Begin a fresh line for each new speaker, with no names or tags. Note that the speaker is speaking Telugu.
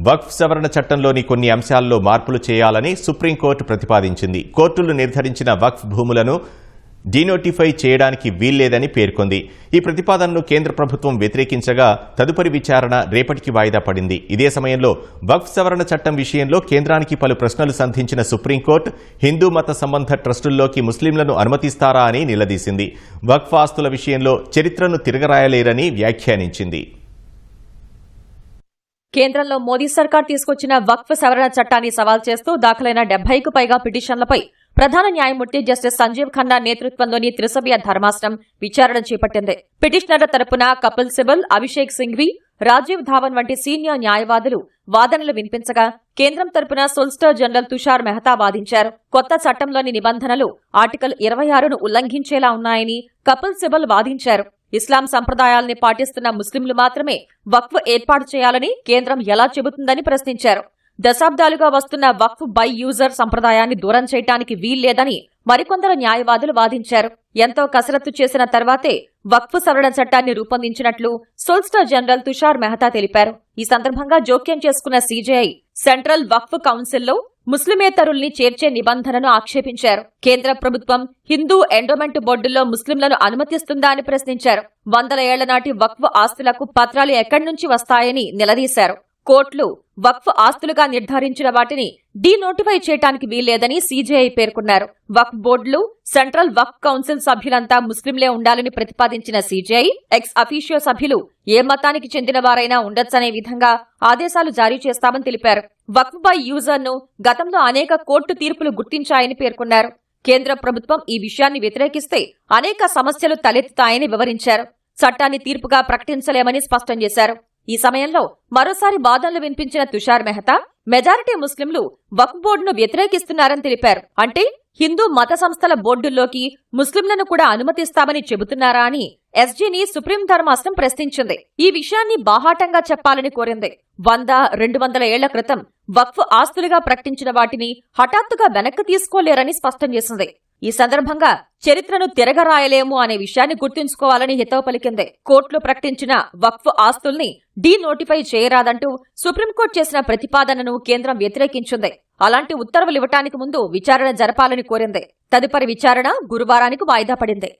వక్ఫ్ సవరణ చట్టంలోని కొన్ని అంశాల్లో మార్పులు చేయాలని సుప్రీంకోర్టు ప్రతిపాదించింది. కోర్టులు నిర్ధారించిన వక్ఫ్ భూములను డీనోటిఫై చేయడానికి వీల్లేదని పేర్కొంది. ఈ ప్రతిపాదనను కేంద్ర ప్రభుత్వం వ్యతిరేకించగా తదుపరి విచారణ రేపటికి వాయిదా పడింది. ఇదే సమయంలో వక్ఫ్ సవరణ చట్టం విషయంలో కేంద్రానికి పలు ప్రశ్నలు సంధించిన సుప్రీంకోర్టు హిందూ మత సంబంధ ట్రస్టుల్లోకి ముస్లింలను అనుమతిస్తారా అని నిలదీసింది. వక్ఫ్ ఆస్తుల విషయంలో చరిత్రను తిరగరాయలేరని వ్యాఖ్యానించింది.
కేంద్రంలో మోదీ సర్కార్ తీసుకొచ్చిన వక్ఫ్ సవరణ చట్టాన్ని సవాల్ చేస్తూ దాఖలైన డెబ్బైకు పైగా పిటిషన్లపై ప్రధాన న్యాయమూర్తి జస్టిస్ సంజీవ్ ఖన్నా నేతృత్వంలోని త్రిసభ్య ధర్మాసనం విచారణ చేపట్టింది. పిటిషనర్ల తరపున కపిల్ సిబల్ అభిషేక్ సింఘ్వి రాజీవ్ ధావన్ వంటి సీనియర్ న్యాయవాదులు వాదనలు వినిపించగా కేంద్రం తరపున సొలిసిటర్ జనరల్ తుషార్ మెహతా వాదించారు. కొత్త చట్టంలోని నిబంధనలు ఆర్టికల్ ఇరవై ఆరును ఉల్లంఘించేలా ఉన్నాయని కపిల్ సిబల్ వాదించారు. ఇస్లాం సంప్రదాయాల్ని పాటిస్తున్న ముస్లింలు మాత్రమే వక్ఫ్ ఏర్పాటు చేయాలని కేంద్రం ఎలా చెబుతుందని ప్రశ్నించారు. దశాబ్దాలుగా వస్తున్న వక్ఫ్ బై యూజర్ సంప్రదాయాన్ని దూరం చేయటానికి వీల్లేదని మరికొందరు న్యాయవాదులు వాదించారు. ఎంతో కసరత్తు చేసిన తర్వాతే వక్ఫ్ సవరణ చట్టాన్ని రూపొందించినట్లు సోల్స్టర్ జనరల్ తుషార్ మెహతా తెలిపారు. ఈ సందర్భంగా జోక్యం చేసుకున్న సీజేఐ సెంట్రల్ వక్ఫ్ కౌన్సిల్లో ముస్లిమేతరుల్ని చేర్చే నిబంధనను ఆక్షేపించారు. కేంద్ర ప్రభుత్వం హిందూ ఎండోమెంట్ బోర్డుల్లో ముస్లింలను అనుమతిస్తుందా అని ప్రశ్నించారు. వందల ఏళ్ళ నాటి వక్ఫ్ ఆస్తులకు పత్రాలు ఎక్కడి నుంచి వస్తాయని నిలదీశారు. కోర్టులు వక్ఫ్ ఆస్తులుగా నిర్ధారించిన వాటిని డీనోటిఫై చేయడానికి వీల్లేదని సీజేఐ పేర్కొన్నారు. వక్ఫ్ బోర్డులు సెంట్రల్ వక్ఫ్ కౌన్సిల్ సభ్యులంతా ముస్లింలే ఉండాలని ప్రతిపాదించిన సీజేఐ ఎక్స్ అఫీషియో సభ్యులు ఏ మతానికి చెందిన వారైనా ఉండొచ్చనే విధంగా ఆదేశాలు జారీ చేస్తామని తెలిపారు. వక్ఫ్ బై యూజర్ను గతంలో అనేక కోర్టు తీర్పులు గుర్తించాయని పేర్కొన్నారు. కేంద్ర ప్రభుత్వం ఈ విషయాన్ని వ్యతిరేకిస్తే అనేక సమస్యలు తలెత్తుతాయని వివరించారు. చట్టాన్ని తీర్పుగా ప్రకటించలేమని స్పష్టం చేశారు. ఈ సమయంలో మరోసారి వాదనలు వినిపించిన తుషార్ మెహతా మెజారిటీ ముస్లింలు వక్ఫ్ బోర్డును వ్యతిరేకిస్తున్నారని తెలిపారు. అంటే హిందూ మత సంస్థల బోర్డుల్లోకి ముస్లింలను కూడా అనుమతిస్తామని చెబుతున్నారా అని ఎస్జీని సుప్రీం ధర్మాసనం ప్రశ్నించింది. ఈ విషయాన్ని బాహాటంగా చెప్పాలని కోరింది. వంద రెండు వందల ఏళ్ళ క్రితం వక్ఫ్ ఆస్తులుగా ప్రకటించిన వాటిని హఠాత్తుగా వెనక్కి తీసుకోలేరని స్పష్టం చేసింది. ఈ సందర్భంగా చరిత్రను తిరగరాయలేము అనే విషయాన్ని గుర్తుంచుకోవాలని హితవు పలికింది. కోర్టులో ప్రకటించిన వక్ఫ్ ఆస్తుల్ని డీ నోటిఫై చేయరాదంటూ సుప్రీంకోర్టు చేసిన ప్రతిపాదనను కేంద్రం వ్యతిరేకించింది. అలాంటి ఉత్తర్వులు ఇవ్వటానికి ముందు విచారణ జరపాలని కోరింది. తదుపరి విచారణ గురువారానికి వాయిదా పడింది.